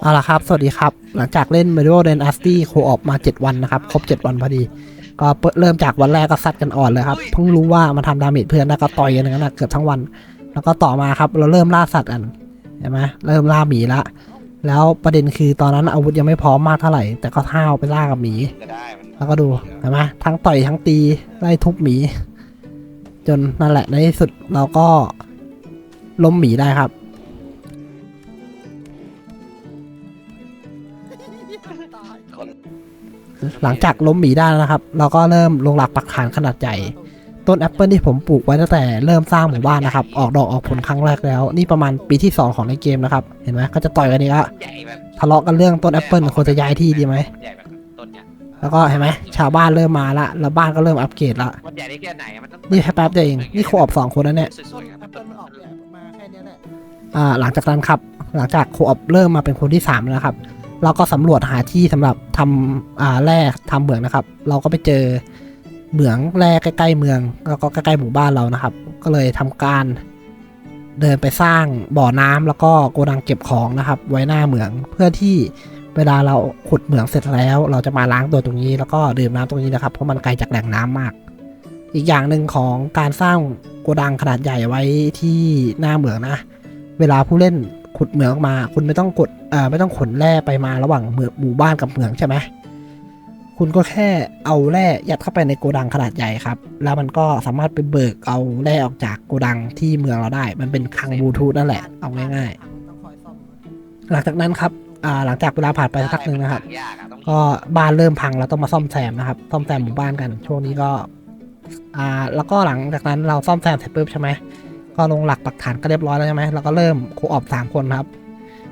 เอาละครับ สวัสดีครับ หลังจากเล่น Mario Dynasty Co-op มา 7 วันนะครับ ครบ 7 วันพอดี ก็เริ่มจากวันแรกก็ซัดกันอ่อนเลยครับ เพิ่งรู้ว่ามันทำดาเมจเพื่อนแล้วก็ต่อยกันอย่างนั้นนะเกือบทั้งวัน แล้วก็ต่อมาครับ เราเริ่มล่าสัตว์กันเห็นไหมเริ่มล่าหมีละ แล้วประเด็นคือตอนนั้นอาวุธยังไม่พร้อมมากเท่าไหร่ แต่ก็ห้าวไปล่ากับหมีจะได้มันแล้วก็ดูเห็นไหมทั้งต่อยทั้งตีไล่ทุบหมี จนนั่นแหละในที่สุดเราก็ล้มหมีได้ครับ คนหลังจากล้มหมีได้แล้วนะครับ เราก็เริ่มลงหลักปักฐานขนาดใหญ่ต้นแอปเปิลที่ผมปลูกไว้ตั้งแต่เริ่มสร้างหมู่บ้านนะครับ ออกดอกออกผลครั้งแรกแล้ว นี่ประมาณปีที่ 2 ของในเกมนะครับ เห็นไหมก็จะต่อยกันอีกละใหญ่แบบทะเลาะกันเรื่องต้นแอปเปิลควรจะย้ายที่ดีไหมนใหญ่แบบต้นเนี้ยแล้วก็เห็นไหมชาวบ้านเริ่มมาละแล้วบ้านก็เริ่มอัปเกรดละ มันใหญ่ได้แค่ไหนอะมันต้องนี่แค่แป๊บเดียวเอง นี่โคออบสองคนนะเนี่ยสวยๆครับมันต้นอ่าหลังจากนั้นครับ หลังจากโคออปเริ่มมาเป็นคนที่3แล้วนะครับ เราก็สำรวจหาที่สำหรับทำอ่าแร่ทำเหมืองนะครับ เราก็ไปเจอเหมืองแร่ใกล้ ๆ เมือง แล้วก็ใกล้ๆหมู่บ้านเรานะครับ ก็เลยทำการเดินไปสร้างบ่อน้ำแล้วก็โกดังเก็บของนะครับ ไว้หน้าเหมืองเพื่อที่เวลาเราขุดเหมืองเสร็จแล้ว เราจะมาล้างตัวตรงนี้ แล้วก็ดื่มน้ำตรงนี้นะครับเพราะมันไกลจากแหล่งน้ำมาก อีกอย่างหนึ่งของการสร้างโกดังขนาดใหญ่ไว้ที่หน้าเหมืองนะ เวลาผู้เล่น ขุดเหมืองออกมา คุณไม่ต้องกดอ่อไม่ต้องขนแร่ไปมาระหว่างเมืองหมู่บ้านกับเหมืองใช่ไหมคุณก็แค่เอาแร่ยัดเข้าไปในโกดังขนาดใหญ่ครับ แล้วมันก็สามารถไปเบิกเอาแร่ออกจากโกดังที่เมืองเราได้ มันเป็นคลังบลูทูธนั่นแหละ เอาง่ายๆ หลังจากนั้นครับอ่าหลังจากเวลาผ่านไปสักพักหนึ่งนะครับ ก็บ้านเริ่มพังเราต้องมาซ่อมแซมนะครับ ซ่อมแซมหมู่บ้านกัน ช่วงนี้ก็ อ่า แล้วก็หลังจากนั้นเราซ่อมแซมเสร็จปุ๊บใช่ไหม ก็ลงหลักปักฐานก็เรียบร้อยแล้วใช่ไหมเราก็เริ่มโคออบสามคนครับ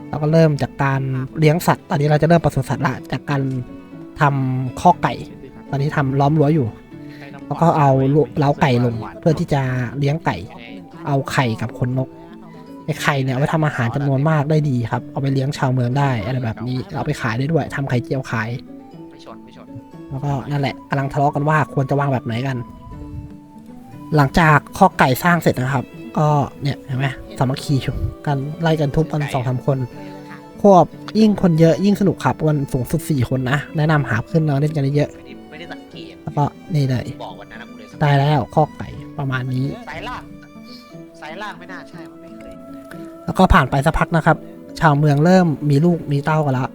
เราก็เริ่มจากการเลี้ยงสัตว์ ตอนนี้เราจะเริ่มปศุสัตว์ละจากการทำข้อกไก่ ตอนนี้ทำล้อมรั้วอยู่ แล้วก็เอาเล้าไก่ลง เพื่อที่จะเลี้ยงไก่ เอาไข่กับขนนกไอ้ไข่เนี่ยเอาไว้ทำอาหารจำนวนมากได้ดีครับ เอาไปเลี้ยงชาวเมืองได้อะไรแบบนี้ เอาไปขายได้ด้วยทำไข่เจียวขายไม่ชนไม่ชนแล้วก็นั่นแหละกำลังทะเลาะกันว่าควรจะวางแบบไหนกัน หลังจากข้อไก่สร้างเสร็จนะครับ ก็เนี่ยเห็นไหมสามัคคีกันไล่กันทุบกันสองสามคนควบยิ่งคนเยอะยิ่งสนุกครับวันสูงสุดสี่คนนะ แนะนำหาเพื่อนเราเล่นกันเยอะไม่ได้ไม่ได้สังเกตแล้วก็นี่เลยบอกวันนั้นนะกูเลยสังเกตได้แล้วข้อไก่ประมาณนี้สายล่างสายล่างไม่น่าใช่มันไม่เคยแล้วก็ผ่านไปสักพักนะครับ ชาวเมืองเริ่มมีลูกมีเต้ากันละ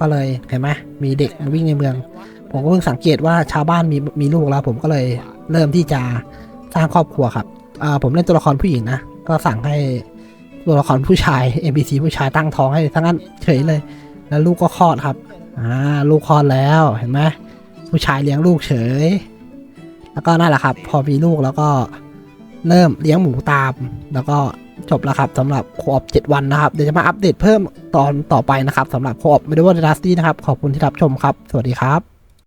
ก็เลยเห็นไหมมีเด็กมาวิ่งในเมือง ผมก็เพิ่งสังเกตว่าชาวบ้านมีมีลูกแล้ว ผมก็เลยเริ่มที่จะสร้างครอบครัวครับอ่า ผมเล่นตัวละครผู้หญิงนะ ก็สั่งให้ตัวละครผู้ชาย NPC ผู้ชายตั้งท้องให้ทั้งนั้นเฉยเลย แล้วลูกก็คลอดครับ อ่า ลูกคลอดแล้วเห็นไหมผู้ชายเลี้ยงลูกเฉย แล้วก็นั่นแหละครับ พอมีลูกแล้วก็เริ่มเลี้ยงหมูตาม แล้วก็จบแล้วครับสำหรับโคออป7วันนะครับ เดี๋ยวจะมาอัปเดตเพิ่มตอนต่อไปนะครับสำหรับโคออปไม่ได้ว่าดัสตี้นะครับ ขอบคุณที่รับชมครับ สวัสดีครับ